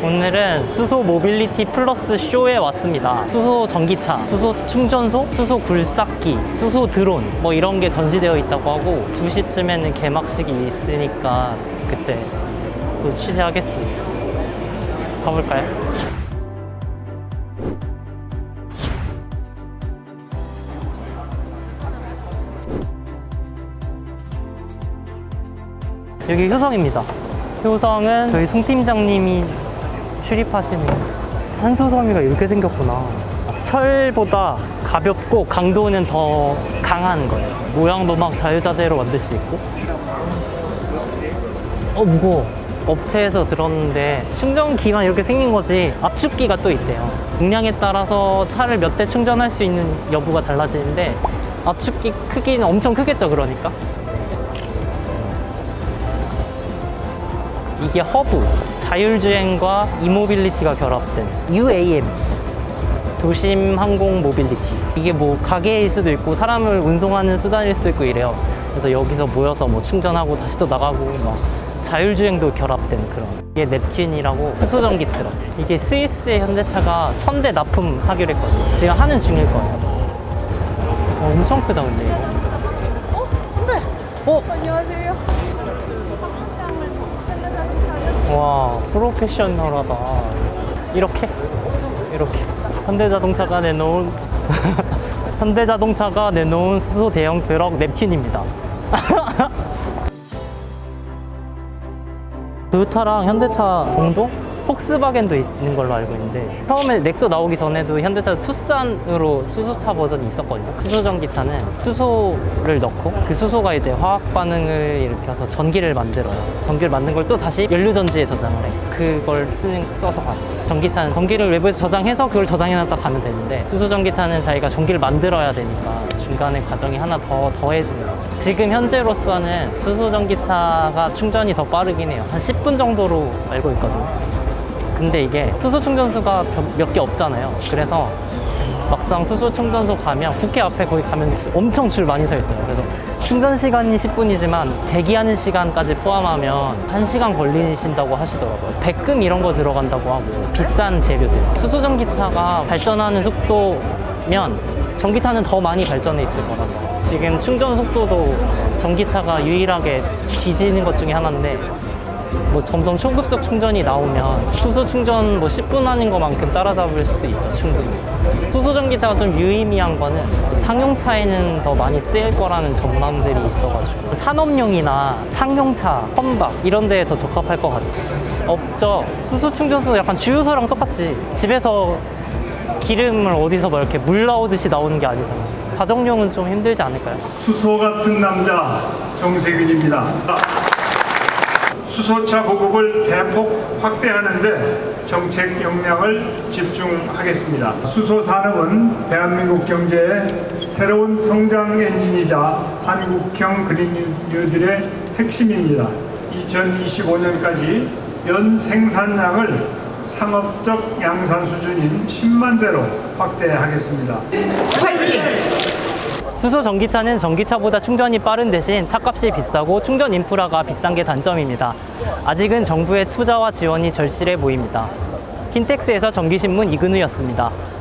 오늘은 수소 모빌리티 플러스 쇼에 왔습니다. 수소 전기차, 수소 충전소, 수소 굴삭기, 수소 드론 뭐 이런 게 전시되어 있다고 하고 2시쯤에는 개막식이 있으니까 그때 또 취재하겠습니다. 가볼까요? 여기 효성입니다. 효성은 저희 송 팀장님이 출입하시는 한수섬유가 이렇게 생겼구나. 철보다 가볍고 강도는 더 강한 거예요. 모양도 막 자유자재로 만들 수 있고. 어, 무거워. 업체에서 들었는데 충전기만 이렇게 생긴 거지 압축기가 또 있대요. 용량에 따라서 차를 몇 대 충전할 수 있는 여부가 달라지는데 압축기 크기는 엄청 크겠죠, 그러니까. 이게 허브, 자율주행과 이모빌리티가 결합된 UAM, 도심 항공 모빌리티. 이게 뭐 가게일 수도 있고 사람을 운송하는 수단일 수도 있고 이래요. 그래서 여기서 모여서 뭐 충전하고 다시 또 나가고 막 자율주행도 결합된 그런. 이게 넵튠이라고 수소전기 트럭. 이게 스위스의 현대차가 천 대 납품하기로 했거든요. 지금 하는 중일 거예요. 어, 엄청 크다 근데 이거. 어? 네. 어? 안녕하세요. 와 프로페셔널하다. 이렇게? 이렇게. 현대자동차가 내놓은 현대자동차가 내놓은 수소 대형 트럭 넵튠입니다. 토요타랑 현대차 동종? 폭스바겐도 있는 걸로 알고 있는데 처음에 넥소 나오기 전에도 현대차 투싼으로 수소차 버전이 있었거든요. 수소 전기차는 수소를 넣고 그 수소가 이제 화학 반응을 일으켜서 전기를 만들어요. 전기를 만든 걸 또 다시 연료 전지에 저장을 해 그걸 쓰는 써서 가요. 전기차는 전기를 외부에서 저장해서 그걸 저장해놨다 가면 되는데 수소 전기차는 자기가 전기를 만들어야 되니까 중간에 과정이 하나 더 더해지는 거죠. 지금 현재로서는 수소 전기차가 충전이 더 빠르긴 해요. 한 10분 정도로 알고 있거든요 근데 이게 수소 충전소가 몇 개 없잖아요. 그래서 막상 수소 충전소 가면 국회 앞에 거기 가면 엄청 줄 많이 서 있어요. 그래서 충전 시간이 10분이지만 대기하는 시간까지 포함하면 1시간 걸리신다고 하시더라고요. 백금 이런 거 들어간다고 하고 비싼 재료들. 수소 전기차가 발전하는 속도면 전기차는 더 많이 발전해 있을 거라서 지금 충전 속도도 전기차가 유일하게 뒤지는 것 중에 하나인데 뭐 점점 초급속 충전이 나오면 수소 충전 뭐 10분 하는 것만큼 따라잡을 수 있죠 충분히 수소 전기차가 좀 유의미한 거는 상용차에는 더 많이 쓰일 거라는 전망들이 있어가지고 산업용이나 상용차, 험박 이런 데에 더 적합할 것 같아요 없죠 수소 충전소 약간 주유소랑 똑같지 집에서 기름을 어디서 뭐 이렇게 물 나오듯이 나오는 게 아니잖아요 가정용은 좀 힘들지 않을까요? 수소 같은 남자 정세균입니다. 수소차 보급을 대폭 확대하는 데 정책 역량을 집중하겠습니다. 수소 산업은 대한민국 경제의 새로운 성장 엔진이자 한국형 그린 뉴딜의 핵심입니다. 2025년까지 연 생산량을 상업적 양산 수준인 10만 대로 확대하겠습니다. 수소 전기차는 전기차보다 충전이 빠른 대신 차값이 비싸고 충전 인프라가 비싼 게 단점입니다. 아직은 정부의 투자와 지원이 절실해 보입니다. 킨텍스에서 전기신문 이근우였습니다.